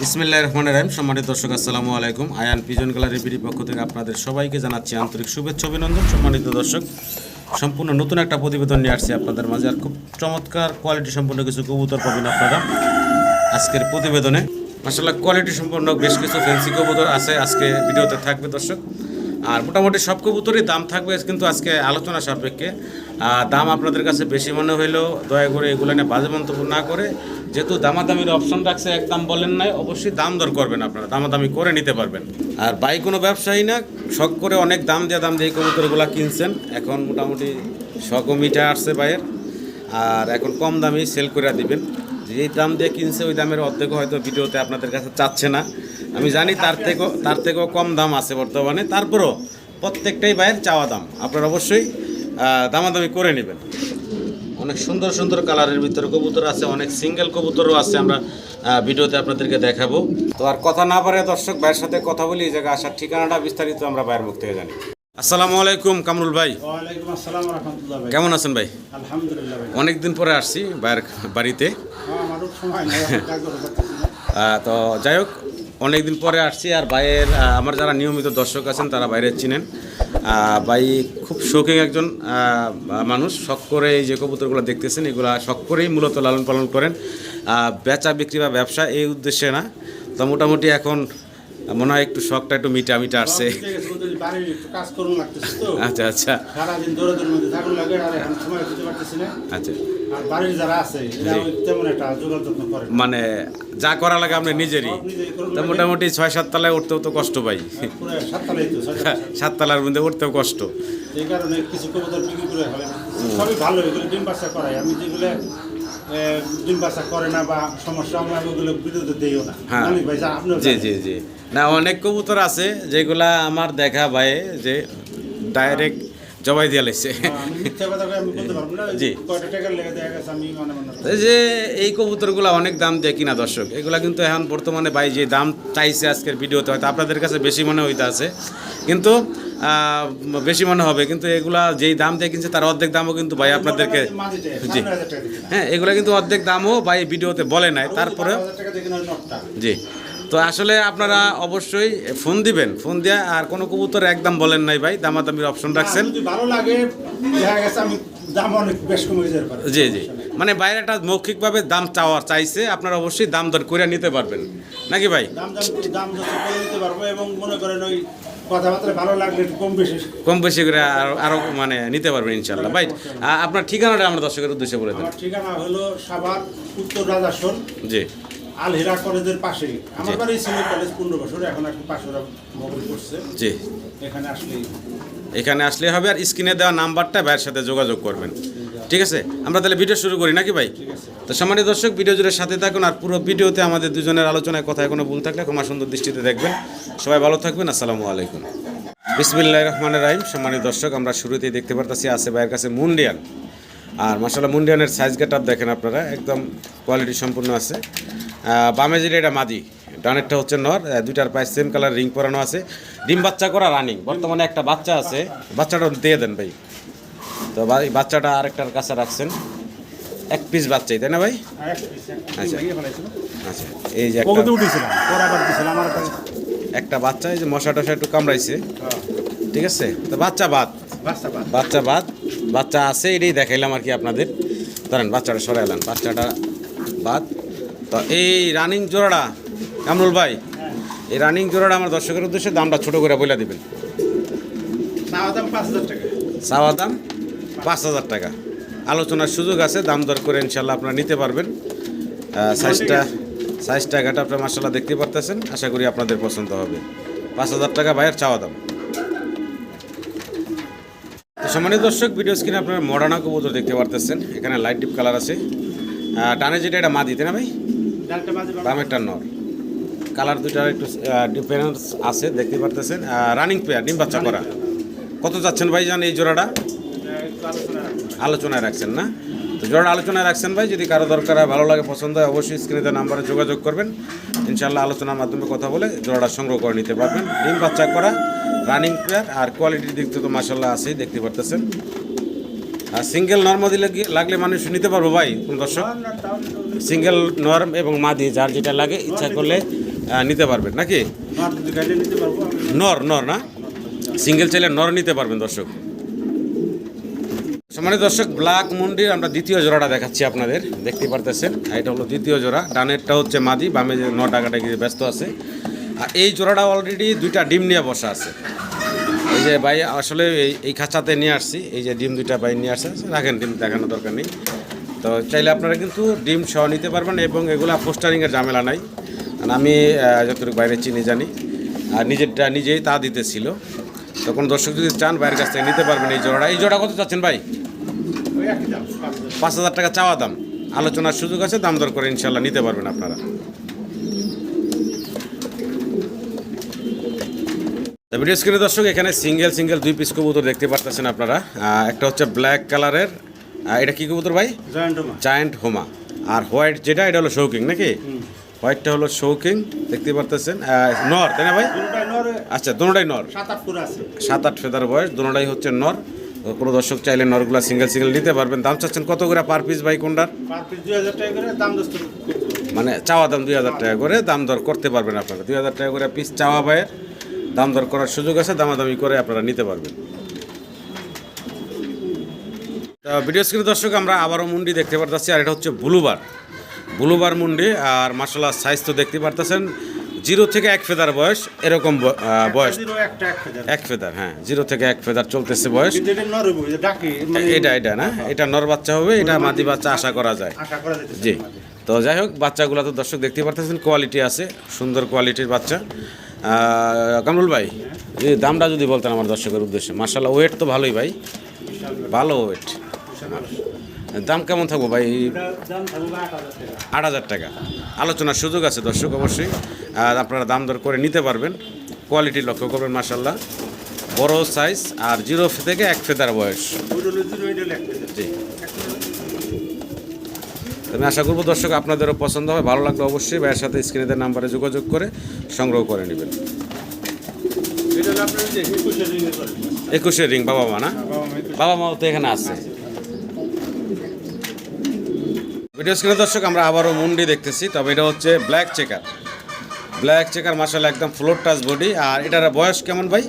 বিসমিল্লাহ রহমান রাহিম। সম্মানিত দর্শক, আসসালামু আলাইকুম। আয়ান পিজন গ্যালারি বিডি পক্ষ থেকে আপনাদের সবাইকে জানাচ্ছি আন্তরিক শুভেচ্ছা, অভিনন্দন। সম্মানিত দর্শক, সম্পূর্ণ নতুন একটা প্রতিবেদন নিয়ে আসছি আপনাদের মাঝে। আর খুব চমৎকার কোয়ালিটি সম্পূর্ণ কিছু কবুতর পাবেন আপনারা আজকের প্রতিবেদনে। মাসাল্লাহ কোয়ালিটি সম্পন্ন বেশ কিছু ফ্যান্সি কবুতর আছে আজকে ভিডিওতে থাকবে দর্শক। আর মোটামুটি সব কবুতরই দাম থাকবে কিন্তু আজকে আলোচনা সাপেক্ষে। দাম আপনাদের কাছে বেশি মনে হইলেও দয়া করে এগুলো নিয়ে বাজে মন্তব্য না করে। যেহেতু দামাদামির অপশন রাখছে একদম বলেন নাই, অবশ্যই দাম দর করবেন আপনারা, দামাদামি করে নিতে পারবেন। আর বাই কোনো ব্যবসায়ী না, শখ করে অনেক দাম দিয়ে দাম দিয়ে কবুতরগুলো কিনছেন। এখন মোটামুটি শখও মিঠা আসছে বাইয়ের আর এখন কম দামে সেল করে দিবেন। যেই দাম দিয়ে কিনছে, ওই দামের অর্ধেক হয়তো ভিডিওতে আপনাদের কাছে চাচ্ছে না। আমি জানি তার থেকেও তার থেকেও কম দাম আছে বর্তমানে। তারপরও প্রত্যেকটাই বাইরের চাওয়া দাম। আপনারা অবশ্যই দামাদামি করে নেবেন। অনেক সুন্দর সুন্দর কালারের ভিতরে কবুতর আছে, অনেক সিঙ্গেল কবুতরও আছে আমরা ভিডিওতে আপনাদেরকে দেখাবো। তো আর কথা না পারে দর্শক ভাইয়ের সাথে কথা বলি, এই জায়গায় আসার ঠিকানাটা বিস্তারিত আমরা ভাইয়ের মুখ থেকে জানি। আসসালামু আলাইকুম কামরুল ভাই। ওয়ালাইকুম আসসালাম রহমতুল্লাহ ভাই। কেমন আছেন ভাই? আলহামদুলিল্লাহ ভাই। অনেক দিন পরে আসছি ভাইয়ের বাড়িতে। হ্যাঁ, আমারও সময় নেই কাজ করতে পারতেছি তো যাই হোক অনেক দিন পরে আসছি আর ভাইয়ের আমার যারা নিয়মিত দর্শক আছেন তারা বাইরে চিনেন। ভাই খুব শৌখিন একজন মানুষ শখ করে এই যে কবুতরগুলো দেখতেছেন এগুলো শখ করেই মূলত লালন পালন করেন। বেচা বিক্রি বা ব্যবসা এই উদ্দেশ্যে না। তো মোটামুটি এখন মনে হয় একটু শখটা একটু মিটা মিটা আসছে। আচ্ছা আচ্ছা। আচ্ছা। মানে যা করা লাগে আপনি নিজেরই। তো মোটামুটি ছয় সাত তলায় উঠতেও তো কষ্ট পাই। বাসা। সাত তলার মধ্যে উঠতেও কষ্ট। এই কারণে কিছু কবুতর বিক্রি করে সবই ভালো এগুলো ডিম বাচ্চা করায়। আমি যেগুলো ডিম বাচ্চা করে না বা সমস্যা আমরা ওগুলো বিদ্যুৎ দিইও না। হ্যাঁ। জি জি জি। না অনেক কবুতর আছে যেগুলা আমার দেখা ভাই যে ডাইরেক্ট জবাই দিয়ে লাইছে হ্যাঁ, যে এই কবুতরগুলো অনেক দাম দিয়ে কিনা দর্শক? এগুলা কিন্তু এখন বর্তমানে ভাই যে দাম চাইছে আজকের ভিডিওতে হয়তো আপনাদের কাছে বেশি মনে হইতে আছে কিন্তু বেশি মনে হবে কিন্তু এগুলা যেই দাম দিয়ে কিনছে তার অর্ধেক দামও কিন্তু ভাই আপনাদেরকে জি। হ্যাঁ এগুলা কিন্তু অর্ধেক দামও ভাই ভিডিওতে বলে নাই তারপরে। জি। তো আসলে আপনারা অবশ্যই ফোন দিবেন ফোন দিয়ে আর কোনো কবুতর একদম বলেন নাই ভাই দামাদামির অপশন রাখছেন। ভালো লাগে দেখা গেছে আমি দাম অনেক বেশ কমে যেতে পারে। জি জি। মানে বাইরে একটা মৌখিকভাবে দাম চাওয়ার চাইছে আপনারা অবশ্যই দাম দর করে নিতে পারবেন। নাকি ভাই? দাম দিতে পারব এবং মনে করেন ওই কথাবার্তা ভালো লাগলে কম বেশি। কম বেশি করে আরও আরও মানে নিতে পারবেন ইনশাল্লাহ ভাই আপনার ঠিকানাটা আমরা দর্শকের উদ্দেশ্যে বলে দেন। ঠিকানা হলো সাভার উত্তর রাজাসন জি। আল হীরা কলেজের পাশেই। আমার বাড়ি ছিল কলেজ পনেরো বছর এখন একটু পাশে মোবাইল করছে। জি। এখানে আসলে এখানে আসলে হবে আর স্ক্রিনে দেওয়া নাম্বারটা ভাইয়ের সাথে যোগাযোগ করবেন। ঠিক আছে? আমরা তাহলে ভিডিও শুরু করি নাকি ভাই? ঠিক আছে। তো সম্মানিত দর্শক, ভিডিও জুড়ে সাথে থাকুন আর পুরো ভিডিওতে আমাদের দুজনের আলোচনায় কথা কোনো ভুল থাকলে ক্ষমা সুন্দর দৃষ্টিতে দেখবেন। সবাই ভালো থাকবেন, আসসালামু আলাইকুম। বিসমিল্লাহ রহমান রাহিম। সম্মানিত দর্শক, আমরা শুরুতেই দেখতে পারতেছি আছে ভাইয়ের কাছে মুন্ডিয়ান আর মাসাল্লাহ মুন্ডিয়ানের সাইজ গেট আপ দেখেন আপনারা, একদম কোয়ালিটি সম্পূর্ণ আছে। বামে যেটা, এটা মাদি, ডানেরটা হচ্ছে নর দুইটার পায়ে সেম কালার রিং পরানো আছে। ডিম বাচ্চা করা রানিং বর্তমানে একটা বাচ্চা আছে। বাচ্চাটা দিয়ে দেন ভাই। তো ভাই, বাচ্চাটা আরেকটার কাছে রাখছেন। এক পিস বাচ্চাই তাই না ভাই? একটা আচ্ছা। আচ্ছা এই যে একটা আমার একটা বাচ্চা এই যে মশা টশা একটু কামড়াইছে। ঠিক আছে? তো বাচ্চা বাদ। বাচ্চা বাদ। বাচ্চা আছে এটাই দেখাইলাম আর কি আপনাদের। ধরেন বাচ্চাটা সরাইলাম বাচ্চাটা বাদ। তো এই রানিং জোড়াটা কামরুল ভাই এই রানিং জোড়াটা আমার দর্শকের উদ্দেশ্যে দামটা ছোটো করে বলে দেবেন। চাওয়া দাম পাঁচ হাজার টাকা। চাওয়া দাম পাঁচ হাজার টাকা। আলোচনার সুযোগ আছে দাম দর করে ইনশাল্লাহ আপনারা নিতে পারবেন। সাইজটা সাইজটা সাইজ টাকাটা আপনার মার্শাল্লাহ দেখতে পারতেছেন আশা করি আপনাদের পছন্দ হবে। পাঁচ হাজার টাকা ভাইয়ের চাওয়া দাম। তো সম্মানিত দর্শক ভিডিও স্ক্রিনে আপনারা মডার্না কবুতর দেখতে পারতেছেন এখানে লাইট ডিপ কালার আছে। ডানে যেটা এটা মা দিতে না ভাই? বাজে নর। কালার দুটার একটু ডিফারেন্স আছে দেখতে পারতেছেন। রানিং পেয়ার ডিম বাচ্চা করা। কত যাচ্ছেন ভাই জান এই জোড়াটা? একটু। আলোচনায় রাখছেন না। তো জোড়া আলোচনায় রাখছেন ভাই যদি কারও দরকার হয় ভালো লাগে পছন্দ হয় অবশ্যই স্ক্রিনে নাম্বারে যোগাযোগ করবেন। ইনশাল্লাহ আলোচনার মাধ্যমে কথা বলে জোড়াটা সংগ্রহ করে নিতে পারবেন। ডিম বাচ্চা করা রানিং প্লেয়ার আর কোয়ালিটির দিক থেকে তো মাসাল্লাহ আছেই দেখতে পারতেছেন। আর সিঙ্গেল নর্ম দিলে লাগলে মানুষ নিতে পারব ভাই কোন দর্শক? সিঙ্গেল নর্ম এবং মা দিয়ে যার যেটা লাগে ইচ্ছা করলে নিতে পারবেন নাকি? নর নর না? সিঙ্গেল চাইলে নর নিতে পারবেন দর্শক। সম্মানিত দর্শক, ব্ল্যাক মুন্ডির আমরা দ্বিতীয় জোড়াটা দেখাচ্ছি আপনাদের। দেখতে পারতেছেন? এটা হলো দ্বিতীয় জোড়া। ডানেরটা হচ্ছে মাদি, বামে যে ন টাকাটা গিয়ে ব্যস্ত আছে। আর এই জোড়াটা অলরেডি দুইটা ডিম নিয়ে বসা আছে। এই যে ভাই, আসলে এই এই খাঁচাতে নিয়ে আসছি। এই যে ডিম দুইটা ভাই নিয়ে আসছে। রাখেন, ডিম দেখানোর দরকার নেই। তো চাইলে আপনারা কিন্তু ডিম সহ নিতে পারবেন এবং এগুলা পোস্টারিংয়ের ঝামেলা নাই। আমি যতটুকু বাইরে চিনি, জানি। আর নিজেরটা নিজেই তা দিতেছিল। তখন দর্শক যদি চান, বাইরের কাছ থেকে নিতে পারবেন এই জোড়াটা। এই জোড়া কত চাচ্ছেন ভাই? পাঁচ হাজার। টাকা চাওয়া দাম। আলোচনার সুযোগ আছে দাম দর করে ইনশাল্লাহ নিতে পারবেন আপনারা। ভিডিও স্ক্রিনে দর্শক এখানে সিঙ্গেল সিঙ্গেল দুই পিস কবুতর দেখতে পারতেছেন আপনারা। একটা হচ্ছে ব্ল্যাক কালারের এটা কি কবুতর ভাই? জয়েন্ট হোমা আর হোয়াইট যেটা এটা হলো শৌকিং নাকি? হোয়াইটটা হলো শৌকিং দেখতে পারতেছেন। নর তাই না ভাই? আচ্ছা দুটোটাই নর। সাত আট ফেদার বয়স দুটোটাই হচ্ছে নর। কোনো দর্শক চাইলে নরগুলা সিঙ্গেল সিঙ্গেল নিতে পারবেন। দাম চাচ্ছেন কত করে পার পিস ভাই কোনটার। মানে চাওয়া দাম দুই হাজার টাকা করে দাম দর করতে পারবেন আপনারা। দুই হাজার টাকা করে পিস চাওয়া ভাইয়ের দাম দর করার সুযোগ আছে দামাদামি করে আপনারা নিতে পারবেন। ভিডিও স্ক্রিনে দর্শক আমরা আবারও মুন্ডি দেখতে পারতেছি আর এটা হচ্ছে ব্লুবার। ব্লুবার মুন্ডি আর মার্শাল সাইজ তো দেখতে পারতেছেন। জিরো থেকে এক ফেদার বয়স এরকম বয়স। এক হাজার ফেদার হ্যাঁ জিরো থেকে এক ফেদার চলতেছে বয়স। এটা এটা মানে এটা এটা না এটা নর বাচ্চা হবে এটা মাদি বাচ্চা আশা করা যায়। জি। তো যাই হোক বাচ্চাগুলো তো দর্শক দেখতে পারতেছেন কোয়ালিটি আছে সুন্দর কোয়ালিটির বাচ্চা। কামরুল ভাই দামটা যদি বলতেন আমার দর্শকের উদ্দেশ্যে। মার্শাল্লাহ ওয়েট তো ভালোই ভাই। ভালো ওয়েট দাম কেমন থাকব ভাই? আট হাজার টাকা। আলোচনার সুযোগ আছে দর্শক অবশ্যই। আর আপনারা দাম দর করে নিতে পারবেন। কোয়ালিটি লক্ষ্য করবেন মার্শাল্লাহ বড় সাইজ আর জিরো থেকে এক ফেদার বয়স। জি। আমি আশা করব দর্শক আপনাদেরও পছন্দ হবে। ভালো লাগলে অবশ্যই ভাইয়ের সাথে স্ক্রিনের নাম্বারে যোগাযোগ করে সংগ্রহ করে নেবেন। একুশে রিং বাবা মা না? একুশে বাবা মাও তো এখানে আছে। ভিডিও স্ক্রিনে দর্শক আমরা আবারও মুন্ডি দেখতেছি তবে এটা হচ্ছে ব্ল্যাক চেকার ব্ল্যাক চেকার মাসাল একদম ফ্লোর টাচ বডি আর এটার বয়স কেমন ভাই?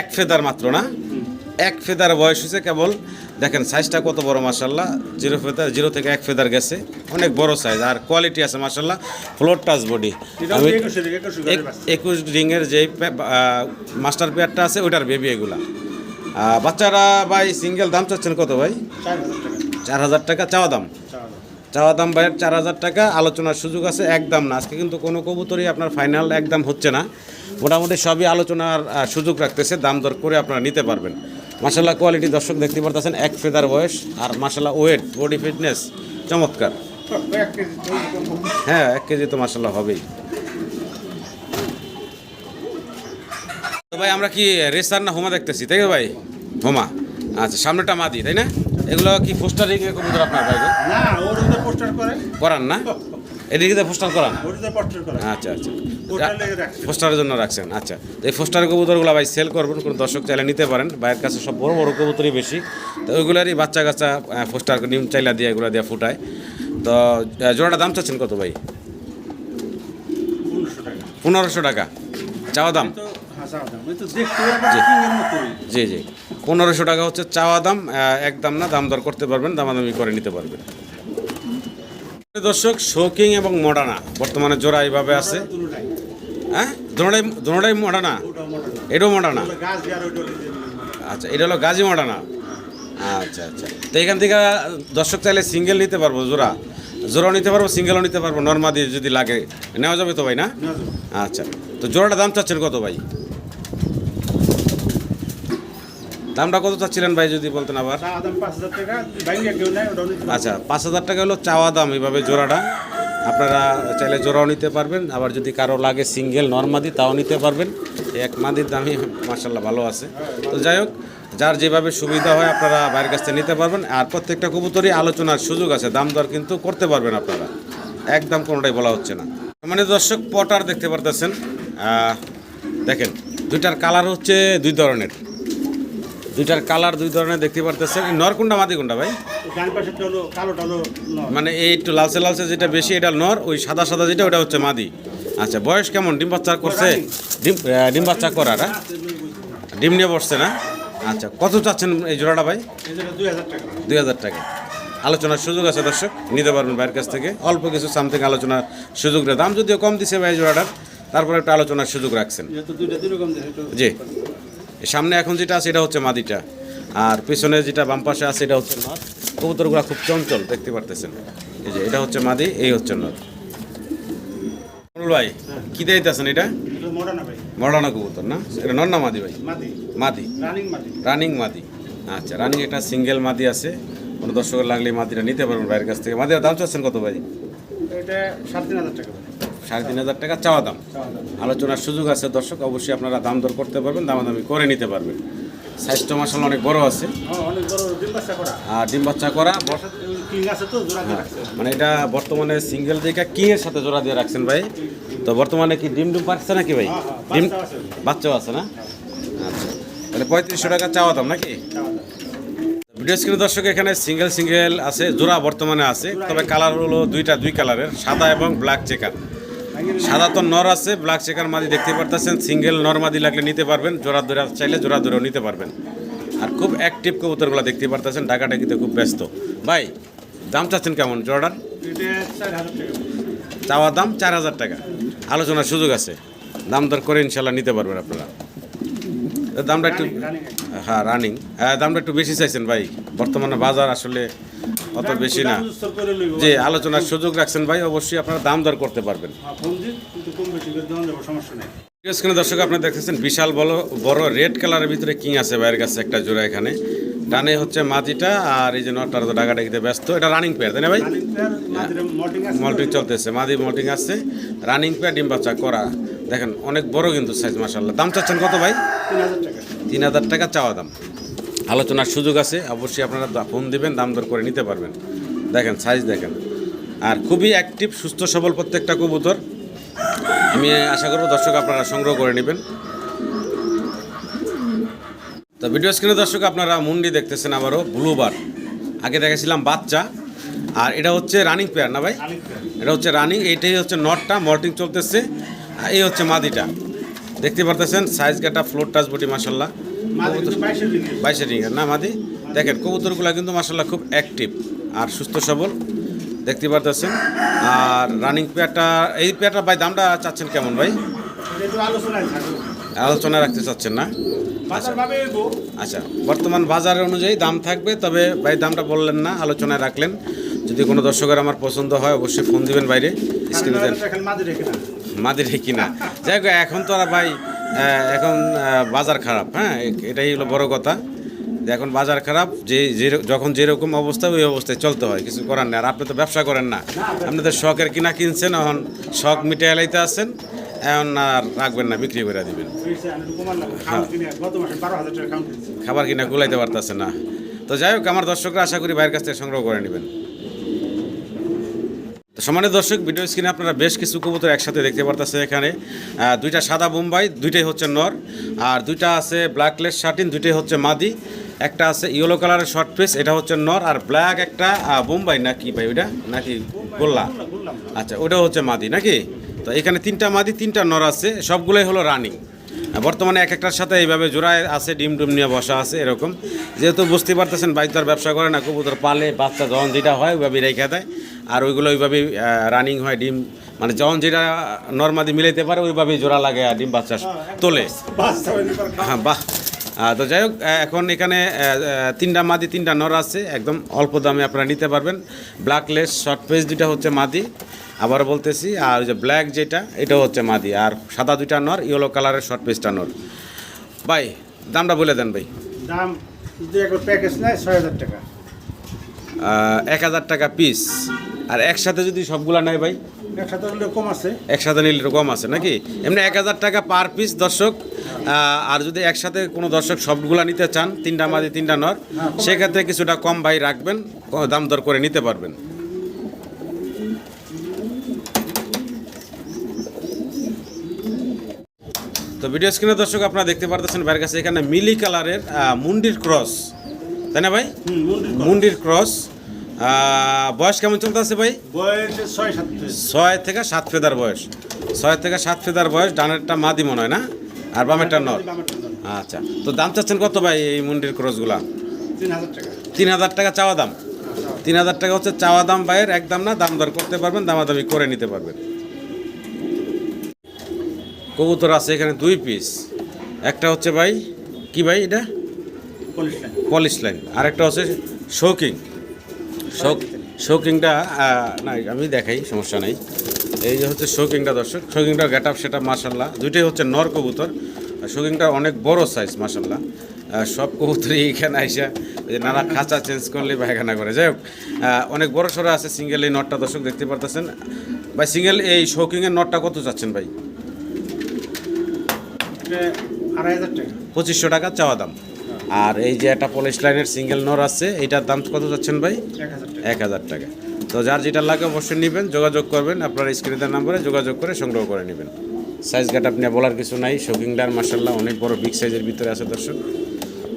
এক ফেদার মাত্র না? এক ফেদার বয়স হয়েছে কেবল দেখেন সাইজটা কত বড় মাসাল্লাহ জিরো ফেদার জিরো থেকে এক ফেদার গেছে। অনেক বড় সাইজ আর কোয়ালিটি আছে মাসাল্লাহ ফ্লোর টাচ বডি আমি একুশে রিংয়ের যে মাস্টার পেয়ারটা আছে। ওইটার বেবি এগুলা। বাচ্চারা ভাই সিঙ্গেল দাম চাচ্ছেন কত ভাই? চার হাজার টাকা চাওয়া দাম। চাওয়া দাম। ভাইয়ের চার হাজার টাকা আলোচনার সুযোগ আছে একদম না। আজকে কিন্তু কোনো কবুতরই আপনার ফাইনাল একদম হচ্ছে না। মোটামুটি সবই আলোচনার সুযোগ রাখতেছে দাম দর করে আপনারা নিতে পারবেন। মাসাল্লাহ কোয়ালিটি দর্শক দেখতে পারতেছেন এক ফেদার বয়স আর মাসাল্লাহ ওয়েট বডি ফিটনেস চমৎকার। হ্যাঁ এক কেজি তো মাসাল্লাহ হবেই। তো ভাই আমরা কি রেসার না হোমা দেখতেছি? তাই ভাই? হোমা। আচ্ছা সামনেটা মাদি তাই না? এগুলো কি পোস্টারিং কবুতর আপনার ভাই না ওর ওদের পোস্টার করে। করান না? এদিকে তো পোস্টার করান? আচ্ছা আচ্ছা। পোস্টারের জন্য রাখছেন আচ্ছা। এই পোস্টার কবুতরগুলো ভাই সেল করবেন কোনো দর্শক চাইলে নিতে পারেন। ভাইয়ের কাছে সব বড় বড় কবুতরই বেশি। তো ওইগুলারই বাচ্চা কাচ্চা পোস্টার নিম চাইলা দিয়ে এগুলো দিয়ে ফুটায়। তো জোড়াটা দাম চাচ্ছেন কত ভাই? পনেরোশো টাকা। চাওয়া দাম? মতোই। জি জি। পনেরোশো টাকা হচ্ছে চাওয়া দাম একদম না দাম দর করতে পারবেন দামাদামি করে নিতে পারবেন। দর্শক শোকিং এবং মডানা বর্তমানে জোড়া এইভাবে আছে। হ্যাঁ? দোনোটাই দোনোটাই মডানা? এটাও মডানা? দিয়ে আচ্ছা এটা হলো গাজী মডানা। আচ্ছা আচ্ছা। তো এখান থেকে দর্শক চাইলে সিঙ্গেল নিতে পারব জোড়া। জোড়াও নিতে পারব সিঙ্গেলও নিতে পারব নর্মাদি যদি লাগে। নেওয়া যাবে তো ভাই না? আচ্ছা তো জোড়াটা দাম চাচ্ছেন কত ভাই? দামটা কত চাচ্ছিলেন ভাই যদি বলতেন আবার। আচ্ছা পাঁচ হাজার টাকা হলো চাওয়া দাম এইভাবে জোড়াটা। আপনারা চাইলে জোড়াও নিতে পারবেন আবার যদি কারও লাগে সিঙ্গেল নর্মাদি তাও নিতে পারবেন। এক মাদির দামই মার্শাল্লাহ ভালো আছে। তো যাই হোক যার যেভাবে সুবিধা হয় আপনারা বাইরের কাছ থেকে নিতে পারবেন। আর প্রত্যেকটা কবুতরই আলোচনার সুযোগ আছে দাম দর কিন্তু করতে পারবেন আপনারা। একদম কোনোটাই বলা হচ্ছে না। মানে দর্শক পটার দেখতে পারতেছেন। দেখেন দুইটার কালার হচ্ছে দুই ধরনের। দুইটার কালার দুই ধরনের দেখতে পারতেছেন। এই নর কোনটা মাদি কোনটা ভাই। মানে এই একটু লালচে লালচে যেটা বেশি এটা নর ওই সাদা সাদা যেটা ওটা হচ্ছে মাদি। আচ্ছা বয়স কেমন? ডিম বাচ্চা করছে? ডিম ডিম বাচ্চা করার হ্যাঁ? ডিম নিয়ে বসছে না? আচ্ছা কত চাচ্ছেন এই জোড়াটা ভাই? দুই হাজার টাকা। আলোচনার সুযোগ আছে দর্শক নিতে পারবেন ভাইয়ের কাছ থেকে। অল্প কিছু সামথিং আলোচনার সুযোগ দাম যদিও কম দিছে ভাই জোড়াটার তারপরে একটা আলোচনার সুযোগ রাখছেন। জি। সামনে এখন যেটা আছে এটা হচ্ছে মাদিটা। আর পিছনে যেটা বাম পাশে আছে এটা হচ্ছে নর কবুতরগুলো খুব চঞ্চল দেখতে পারতেছেন। এই যে এটা হচ্ছে মাদি এই হচ্ছে মনুল ভাই কি দিতেছেন এটা? এটা মরানা কবুতর না? এটা নর না মাদি ভাই? মাদি। রানিং মাদি। আচ্ছা রানিং একটা সিঙ্গেল মাদি আছে। কোনো দর্শকের লাগলে মাদিটা নিতে পারবেন ভাইয়ের কাছ থেকে। মাদির দাম চাচ্ছেন কত ভাই? এটা সাড়ে তিন হাজার টাকা ভাই। সাড়ে তিন হাজার টাকা চাওয়া দাম। আলোচনার সুযোগ আছে, দর্শক, অবশ্যই আপনারা দাম দর করতে পারবেন, দামাদামি করে নিতে পারবেন। সাইজটা মাসাল অনেক বড় আছে। আর ডিম বাচ্চা করা মানে এটা বর্তমানে সিঙ্গেল দিকে কিং এর সাথে জোড়া দিয়ে রাখছেন ভাই? তো বর্তমানে কি ডিম ডিম পাচ্ছে নাকি ভাই? ডিম বাচ্চাও আছে না? আচ্ছা তাহলে পঁয়ত্রিশশো টাকা চাওয়া দাম নাকি। ভিডিও স্ক্রিনে দর্শক, এখানে সিঙ্গেল সিঙ্গেল আছে, জোড়া বর্তমানে আছে, তবে কালার হলো দুইটা, দুই কালারের সাদা এবং ব্ল্যাক চেকার সাদা তো নর আছে ব্ল্যাক চেকার মাদি দেখতে পারতেছেন সিঙ্গেল নর মাদি লাগলে নিতে পারবেন, জোড়া ধরে চাইলে জোড়া ধরেও নিতে পারবেন। আর খুব অ্যাক্টিভ কবুতরগুলো দেখতে পারতেছেন ডাকাডাকিতে খুব ব্যস্ত। ভাই, দাম চাচ্ছেন কেমন? জোড়ার এটা চার হাজার টাকা চাওয়া দাম চার হাজার টাকা। আলোচনার সুযোগ আছে। দাম দর করে ইনশাল্লাহ নিতে পারবেন আপনারা। দামটা একটু হ্যাঁ রানিং হ্যাঁ দামটা একটু বেশি চাইছেন ভাই। বর্তমানে বাজার আসলে অত বেশি না। যে আলোচনার সুযোগ রাখছেন ভাই অবশ্যই আপনারা দাম দর করতে পারবেন। হ্যাঁ, দর্শক আপনারা দেখতেছেন বিশাল বড় বড় রেড কালারের ভিতরে কিং আছে ভাইয়ের কাছে একটা জোড়া এখানে। ডানে হচ্ছে মাটিটা আর এই যে নটার তো ডাকাডাকিতে ব্যস্ত। এটা রানিং পেয়ার তাই না ভাই? মল্টিং চলতেছে মাদি মল্টিং আছে। রানিং পেয়ার ডিম বাচ্চা করা। দেখেন অনেক বড় কিন্তু সাইজ মাসাল্লাহ দাম চাচ্ছেন কত ভাই? তিন হাজার টাকা। চাওয়া দাম। আলোচনার সুযোগ আছে অবশ্যই আপনারা ফোন দিবেন দাম দর করে নিতে পারবেন। দেখেন সাইজ দেখেন। আর খুবই অ্যাক্টিভ সুস্থ সবল প্রত্যেকটা কবুতর। আমি আশা করব দর্শক আপনারা সংগ্রহ করে নেবেন। তো ভিডিও স্ক্রিনে দর্শক আপনারা মুন্ডি দেখতেছেন আবারও ব্লুবার আগে দেখেছিলাম বাচ্চা আর এটা হচ্ছে রানিং পেয়ার না ভাই? এটা হচ্ছে রানিং এইটাই হচ্ছে নটটা মল্টিং চলতেছে আর এই হচ্ছে মাদিটা। দেখতে পারতেছেন সাইজ গাটা ফ্লোর টাচ বটি মাসাল্লাহ বাইশে রিঙ্গের না মাদি? দেখেন কবুতরগুলো কিন্তু মাসাল্লাহ খুব অ্যাক্টিভ আর সুস্থ সবল। দেখতে পারতেছেন আর রানিং পেয়ারটা এই পেয়ারটা ভাই দামটা চাচ্ছেন কেমন ভাই? আলোচনায় আলোচনা রাখতে চাচ্ছেন না। আচ্ছা বর্তমান বাজার অনুযায়ী দাম থাকবে তবে ভাই দামটা বললেন না আলোচনায় রাখলেন। যদি কোনো দর্শকের আমার পছন্দ হয় অবশ্যই ফোন দিবেন বাইরে স্ক্রিনে দেন। এখন মাঝে রেখে না। মাদি রেখি না। যাই হোক এখন তো আর ভাই এখন বাজার খারাপ হ্যাঁ? এটাই হলো বড় কথা। যে এখন বাজার খারাপ যে যে যখন যেরকম অবস্থা ওই অবস্থায় চলতে হয় কিছু করার নেই। আর আপনি তো ব্যবসা করেন না। আপনাদের শখের কিনা কিনছেন এখন শখ মিটে এলাইতে আছেন এখন আর রাখবেন না, বিক্রি করে দিবেন। কিনছি। খাবার কিনা গুলাইতে পারতেছে না। তো যাই হোক, আমার দর্শকরা আশা করি বাইরের কাছ থেকে সংগ্রহ করে নেবেন। তো সম্মানিত দর্শক, ভিডিও স্ক্রিনে আপনারা বেশ কিছু কবুতর একসাথে দেখতে পারতেছে এখানে। দুইটা সাদা বোম্বাই, দুইটাই হচ্ছে নর, আর দুইটা আছে ব্ল্যাকলেস শার্টিন দুইটাই হচ্ছে মাদি। একটা আছে ইয়েলো কালারের শর্ট পিস এটা হচ্ছে নর, আর ব্ল্যাক একটা বোম্বাই নাকি ভাই ওইটা? নাকি গোল্লা? আচ্ছা ওটা হচ্ছে মাদি, নাকি? তো এখানে তিনটা মাদি তিনটা নর আছে সবগুলোই হলো রানিং বর্তমানে এক একটার সাথে এইভাবে জোড়ায় আছে ডিম ডুম নিয়ে বসা আছে এরকম। যেহেতু বুঝতে পারতেছেন বাইক তার ব্যবসা করে না কবুতর পালে বাচ্চা যখন যেটা হয় ওইভাবে রেখে দেয়। আর ওইগুলো ওইভাবে রানিং হয় ডিম মানে যখন যেটা নর্মাদি মিলাইতে পারে ওইভাবেই জোড়া লাগে আর ডিম বাচ্চা তোলে। পর খাও। হ্যাঁ বাহ। তো যাই হোক এখন এখানে তিনটা মাদি তিনটা নর আছে। একদম অল্প দামে আপনারা নিতে পারবেন। ব্ল্যাকলেস শর্ট পেজ দুইটা হচ্ছে মাদি। আবার বলতেছি আর ওই যে ব্ল্যাক যেটা এটা হচ্ছে মাদি। আর সাদা দুইটা নর ইয়েলো কালারের শর্ট পেজটা নর। ভাই দামটা বলে দেন ভাই। দাম প্যাকেজ নেয় ছয় হাজার টাকা। এক হাজার টাকা পিস আর একসাথে যদি সবগুলা নেয় ভাই? একসাথে নিলে কম আছে। নাকি? এমনি এক হাজার টাকা পার পিস দর্শক আর যদি একসাথে কোনো দর্শক সবগুলা নিতে চান তিনটা মাদি তিনটা নর সেক্ষেত্রে কিছুটা কম ভাই রাখবেন দাম দর করে নিতে পারবেন। তো ভিডিও স্ক্রিনে দর্শক আপনারা দেখতে পারতেছেন ভাইয়ের কাছে এখানে মিলি কালারের মুন্ডির ক্রস তাই না ভাই। মুন্ডির ক্রস বয়স কেমন চলতেছে ভাই? ছয় থেকে সাত ফেদার বয়স। ছয় থেকে সাত ফেদার বয়স ডানেরটা মাদি মনে হয় না? আর বামেরটা নর? আচ্ছা তো দাম চাচ্ছেন কত ভাই এই মুন্ডির ক্রসগুলা? তিন হাজার টাকা। চাওয়া দাম? তিন হাজার টাকা হচ্ছে চাওয়া দাম বাইয়ের একদম না দাম দর করতে পারবেন দামাদামি করে নিতে পারবেন। কবুতর আছে এখানে দুই পিস একটা হচ্ছে ভাই কি ভাই এটা? পলিশ লাইন পলিশ লাইন আর একটা হচ্ছে শোকিং শোক শোকিংটা না আমি দেখাই সমস্যা নেই। এই যে হচ্ছে শোকিংটা দর্শক শোকিংটা গেট আপ সেটা মাসাল্লাহ দুইটাই হচ্ছে নর কবুতর শোকিংটা অনেক বড় সাইজ মাসাল্লাহ সব কবুতরই এখানে আইসা যে নানা খাঁচা চেঞ্জ করলে পায়খানা করে। যাই হোক অনেক বড় সড়ো আছে সিঙ্গেল এই নটটা দর্শক দেখতে পারতেছেন। ভাই সিঙ্গেল এই শোকিংয়ের নটটা কত চাচ্ছেন ভাই? আড়াই হাজার টাকা। পঁচিশশো টাকা চাওয়া দাম। আর এই যে একটা পলিশ লাইনের সিঙ্গেল নর আছে এটার দাম কত চাচ্ছেন ভাই? এক হাজার টাকা। তো যার যেটা লাগে অবশ্যই নেবেন যোগাযোগ করবেন আপনার স্ক্রিনের নাম্বারে যোগাযোগ করে সংগ্রহ করে নেবেন। সাইজ গাট আপনি বলার কিছু নাই শোকিংডার মার্শাল্লাহ অনেক বড় বিগ সাইজের ভিতরে আছে দর্শক।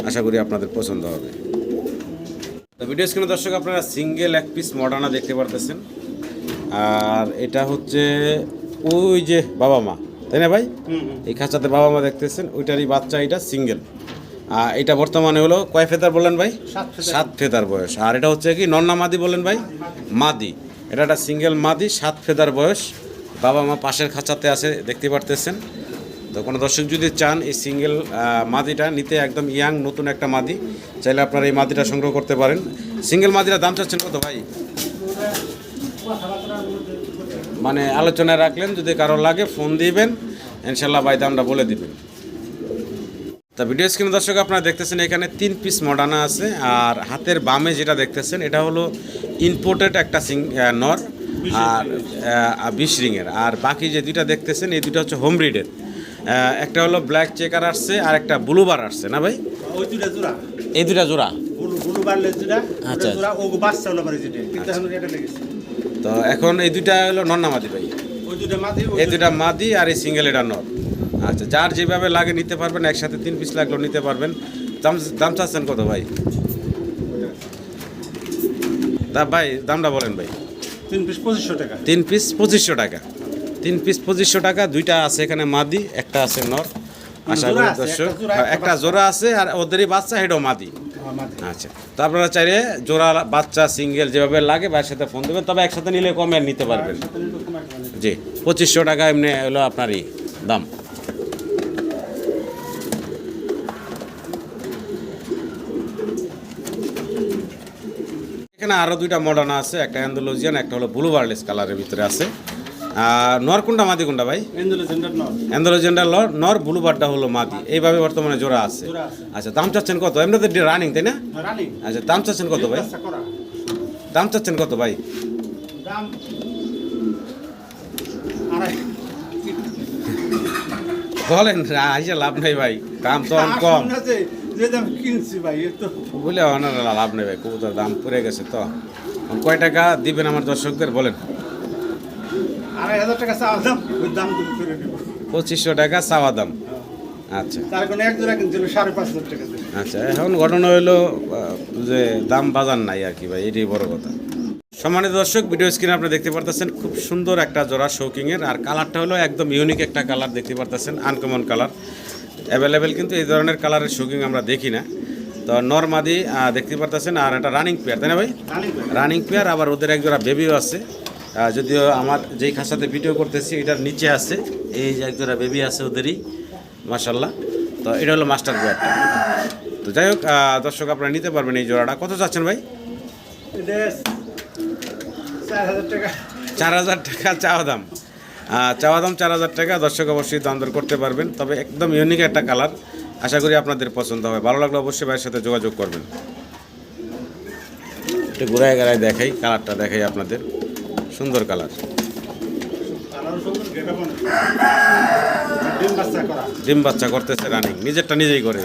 আশা করি আপনাদের পছন্দ হবে। তো ভিডিও স্ক্রিনে দর্শক আপনারা সিঙ্গেল এক পিস মডার্না দেখতে পারতেছেন। আর এটা হচ্ছে ওই যে বাবা মা তাই না ভাই? এই খাঁচাতে বাবা মা দেখতেছেন ওইটারই বাচ্চা এটা সিঙ্গেল এটা বর্তমানে হলো কয় ফেদার বললেন ভাই? সাত ফেদার বয়স। আর এটা হচ্ছে কি নন্না মাদি বললেন ভাই? মাদি। এটা একটা সিঙ্গেল মাদি সাত ফেদার বয়স। বাবা মা পাশের খাঁচাতে আছে দেখতে পারতেছেন। তো কোনো দর্শক যদি চান এই সিঙ্গেল মাদিটা নিতে একদম ইয়াং নতুন একটা মাদি চাইলে আপনারা এই মাদিটা সংগ্রহ করতে পারেন। সিঙ্গেল মাদিটা দাম চাচ্ছেন কত ভাই? মানে আলোচনায় রাখলেন যদি কারও লাগে ফোন দিবেন ইনশাল্লাহ ভাই দামটা বলে দিবেন। তা ভিডিও স্ক্রিনে দর্শক আপনারা দেখতেছেন এখানে তিন পিস মডানা আছে আর হাতের বামে যেটা দেখতেছেন এটা হলো ইম্পোর্টেড একটা সিং নর আর বিশ রিংয়ের। আর বাকি যে দুইটা দেখতেছেন এই দুটো হচ্ছে হোম রিডের একটা হলো ব্ল্যাক চেকার আসছে আর একটা ব্লুবার আসছে না ভাই? ওই দুটা জোড়া। এই দুটা জোড়া? আচ্ছা। এটা লেগেছে। তো এখন এই দুইটা হলো নন্নামাদি ভাই? ওই দুটা এই দুটা মাদি আর এই সিঙ্গেল এটা নর। আচ্ছা যার যেভাবে লাগে নিতে পারবেন একসাথে তিন পিস লাগলেও নিতে পারবেন। দাম দাম চাচ্ছেন কত ভাই? তা ভাই দামটা বলেন ভাই। তিন পিস পঁচিশশো টাকা। তিন পিস পঁচিশশো টাকা। তিন পিস পঁচিশশো টাকা দুইটা আছে এখানে মাদি একটা আছে নর। আশা করি দর্শক একটা জোড়া, হ্যাঁ, জোড়া আছে আর ওদেরই বাচ্চা হেডও মাদি। আচ্ছা তো আপনারা চাইলে জোড়া বাচ্চা সিঙ্গেল যেভাবে লাগে ভাইয়ের সাথে ফোন দেবেন। তবে একসাথে নিলে কমে নিতে পারবেন। জি পঁচিশশো টাকা এমনি হলো আপনারই দাম। এখানে আরও দুইটা মডার্ন আছে একটা অ্যান্ডোলজিয়ান একটা হলো ব্লু বার্লেস কালারের ভিতরে আছে। আর নর কোনটা মাদি কোনটা ভাই? অ্যান্ডোলজিয়ানটা লর নর ব্লু বারটা হলো মাদি। এইভাবে বর্তমানে জোড়া আছে। আচ্ছা দাম চাচ্ছেন কত? এমনি তো রানিং তাই না? আচ্ছা দাম চাচ্ছেন কত ভাই? দাম চাচ্ছেন কত ভাই? বলেন আইসে লাভ নাই ভাই। দাম তো কম। যে দাম কিনছি ভাই তো। বলে অনেক লাভ ভাই কবুতর দাম পড়ে গেছে তো। কয় টাকা দিবেন আমার দর্শকদের বলেন। আড়াই হাজার টাকা চাওয়া দাম ওই দাম করে নেব। পঁচিশশো টাকা চাওয়া দাম। আচ্ছা। তার কোনো এক জোড়া কিনছিল সাড়ে পাঁচ হাজার টাকা আচ্ছা এখন ঘটনা হইল যে দাম বাজার নাই আর কি ভাই এটাই বড় কথা। সম্মানিত দর্শক ভিডিও স্ক্রিনে আপনি দেখতে পারতেছেন খুব সুন্দর একটা জোড়া শৌকিংয়ের আর কালারটা হলো একদম ইউনিক একটা কালার দেখতে পারতেছেন আনকমন কালার অ্যাভেলেবেল কিন্তু এই ধরনের কালারের শৌকিং আমরা দেখি না। তো নর্মাদি দেখতে পারতেছেন আর একটা রানিং পেয়ার তাই না ভাই? রানিং পেয়ার আবার ওদের এক জোড়া বেবিও আছে। যদিও আমার যেই খাসাতে ভিডিও করতেছি এটার নিচে আছে। এই যে এক জোড়া বেবি আছে ওদেরই মাসাল্লাহ তো এটা হলো মাস্টার পেয়ারটা তো যাই হোক দর্শক আপনারা নিতে পারবেন এই জোড়াটা। কত চাচ্ছেন ভাই? চার হাজার টাকা চাওয়া দাম। চাওয়া দাম চার হাজার টাকা, দর্শক অবশ্যই দাম করতে পারবেন। তবে একদম ইউনিক একটা কালার আশা করি আপনাদের পছন্দ হবে। ভালো লাগলে অবশ্যই ভাইয়ের সাথে যোগাযোগ করবেন। একটু ঘুরায় গেড়ায় দেখাই কালারটা দেখাই আপনাদের। সুন্দর কালার ডিম বাচ্চা করতেছে রানিং নিজেরটা নিজেই করে।